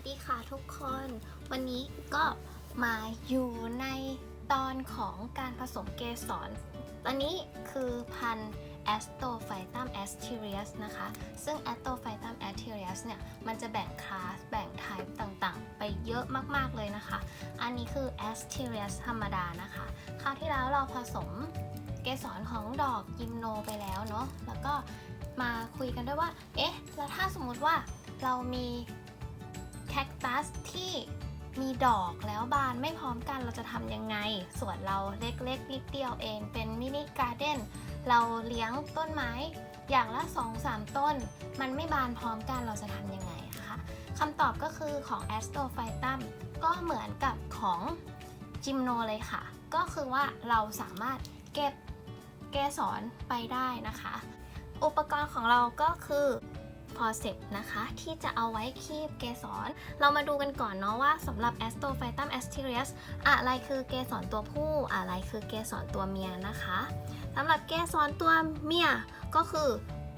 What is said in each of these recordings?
วัสดีค่ะทุกคน วันนี้ก็มาอยู่ในตอนของการผสมเกสรตอนนี้คือพันธุ์ a s t o p h y t u m asterius นะคะ ซึ่ง a s t o p h y t u m asterius เนี่ย มันจะแบ่งคลาส แบ่ง type ต่างๆ ไปเยอะมากๆเลยนะคะ อันนี้คือ asterius ธรรมดานะคะ คราวที่แล้วเราผสมเกสรของดอกยิมโนไปแล้วเนาะ แล้วก็มาคุยกันด้วยว่า เอ๊ะ แล้วถ้าสมมติว่าเรามี คคตัสที่มีดอกแล้วบานไม่พร้อมกันเราจะทำยังไงส่วนเราเล็กๆ นิดเดียวเองเป็นมินิการ์เด้นเราเลี้ยงต้นไม้อย่างละ 2-3 ต้น มันไม่บานพร้อมกันเราจะทำยังไงคะคำตอบก็คือของ a s t r o p h y t u m ก็เหมือนกับของจิมโนเลยค่ะ ก็คือว่าเราสามารถเก็บเกสรไปได้นะคะ อุปกรณ์ของเราก็คือ พอเสร็จนะคะ ที่จะเอาไว้คีบเกสร เรามาดูกันก่อนเนาะว่าสำหรับ a s t r o p h y t u m asterius อะไรคือเกสรตัวผู้ อะไรคือเกสรตัวเมียนะคะสำหรับเกสรตัวเมียก็คือ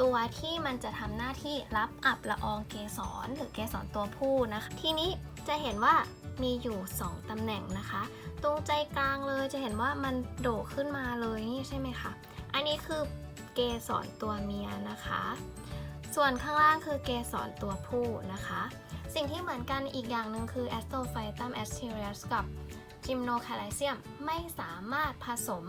ตัวที่มันจะทำหน้าที่รับอับละอองเกสรหรือเกสรตัวผู้นะคะทีนี้จะเห็นว่ามีอยู่ 2 ตำแหน่งนะคะ ตรงใจกลางเลยจะเห็นว่ามันโดดขึ้นมาเลยนี่ใช่ไหมคะ อันนี้คือเกสรตัวเมียนะคะ ส่วนข้างล่างคือเกสรตัวผู้นะคะ สิ่งที่เหมือนกันอีกอย่างหนึ่งคือ a s t r o p h y t u m asterius กับ Gymnocalycium ไม่สามารถผสม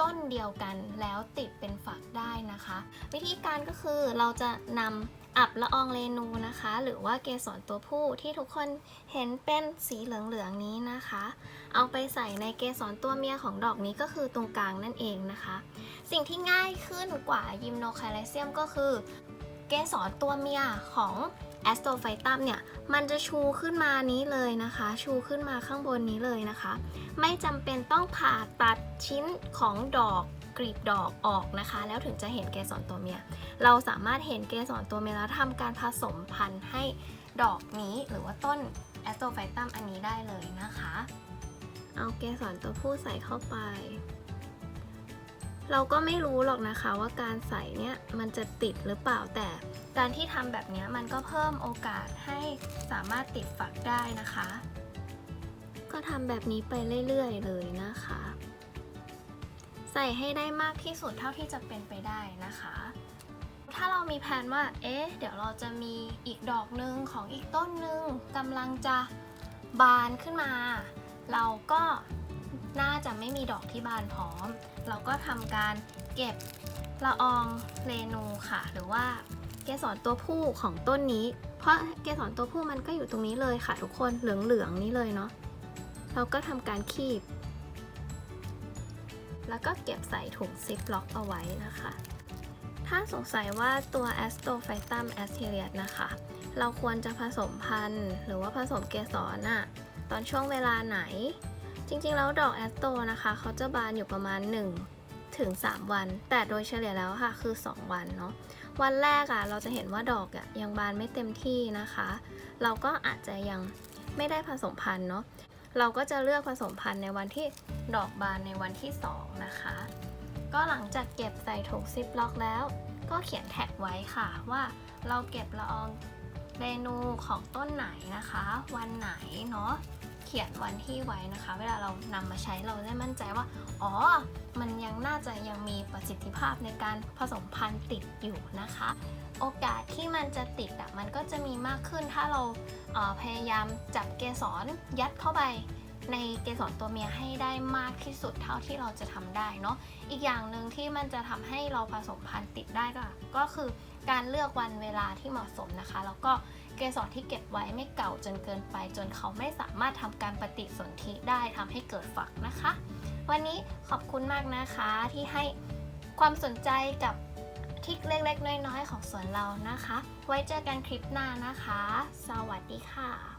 ต้นเดียวกันแล้วติดเป็นฝักได้นะคะ วิธีการก็คือเราจะนำ อับละอองเรนูนะคะ หรือว่าเกสรตัวผู้ที่ทุกคนเห็นเป็นสีเหลืองๆนี้นะคะ เอาไปใส่ในเกสรตัวเมียของดอกนี้ก็คือตรงกลางนั่นเองนะคะ สิ่งที่ง่ายขึ้นกว่ายิมโนไคลเซียมก็คือ เกสรตัวเมียของแอสโตไฟตัมเนี่ย มันจะชูขึ้นมานี้เลยนะคะ ชูขึ้นมาข้างบนนี้เลยนะคะ ไม่จำเป็นต้องผ่าตัดชิ้นของดอก กลีบดอกออกนะคะ แล้วถึงจะเห็นเกสรตัวเมีย เราสามารถเห็นเกสรตัวเมียแล้วทำการผสมพันธุ์ให้ดอกนี้หรือว่าต้นแอสโตไฟตัมอันนี้ได้เลยนะคะ เอาเกสรตัวผู้ใส่เข้าไป เราก็ไม่รู้หรอกนะคะว่าการใส่เนี่ยมันจะติดหรือเปล่าแต่การที่ทำแบบนี้มันก็เพิ่มโอกาสให้สามารถติดฝักได้นะคะ ก็ทำแบบนี้ไปเรื่อยๆเลยนะคะ ใส่ให้ได้มากที่สุดเท่าที่จะเป็นไปได้นะคะ ถ้าเรามีแผนว่า เอ๊ะ เดี๋ยวเราจะมีอีกดอกหนึ่งของอีกต้นหนึ่งกำลังจะบานขึ้นมา เราก็น่าจะไม่มีดอกที่บานพร้อม เราก็ทำการเก็บละอองเรนูค่ะ หรือว่าเกสรตัวผู้ของต้นนี้ เพราะเกสรตัวผู้มันก็อยู่ตรงนี้เลยค่ะทุกคนเหลืองๆนี้เลยเนาะเราก็ทำการคีบ แล้วก็เก็บใส่ถุงซิปล็อกเอาไว้นะคะ ถ้าสงสัยว่าตัว a s t r o p h y t u m asterius นะคะ เราควรจะผสมพันธุ์ หรือว่าผสมเกสรน่ะตอนช่วงเวลาไหน จริงๆ แล้วดอกแอสโตนะคะ เขาจะบานอยู่ประมาณ 1 ถึง 3 วัน แต่โดยเฉลี่ยแล้วค่ะคือ 2 วันเนาะวันแรกอะ่ะเราจะเห็นว่าดอกอะยังบานไม่เต็มที่นะคะ เราก็อาจจะยังไม่ได้ผสมพันธุ์เนาะ เราก็จะเลือกผสมพันธุ์ในวันที่ดอกบานในวันที่ 2 นะคะ ก็หลังจากเก็บใส่ถุงซิปล็อกแล้ว ก็เขียนแท็กไว้ค่ะว่าเราเก็บละอองเรนูของต้นไหนนะคะ วันไหนเนาะเขียนวันที่ไว้นะคะ เวลาเรานำมาใช้เราได้มั่นใจว่า อ๋อ มันยังน่าจะยังมีประสิทธิภาพในการผสมพันธุ์ติดอยู่นะคะ โอกาสที่มันจะติดอะมันก็จะมีมากขึ้นถ้าเราเพยายามจับเกสรยัดเข้าไปในเกสรตัวเมียให้ได้มากที่สุดเท่าที่เราจะทำได้เนาะอีกอย่างหนึ่งที่มันจะทำให้เราผสมพันธุ์ติดได้ก็ก็คือการเลือกวันเวลาที่เหมาะสมนะคะ แล้วก็เกสรที่เก็บไว้ไม่เก่าจนเกินไป จนเขาไม่สามารถทำการปฏิสนธิได้ทำให้เกิดฝักนะคะ วันนี้ขอบคุณมากนะคะที่ให้ความสนใจกับ ทริคเล็กๆน้อยๆของสวนเรานะคะ ไว้เจอกันคลิปหน้านะคะ สวัสดีค่ะ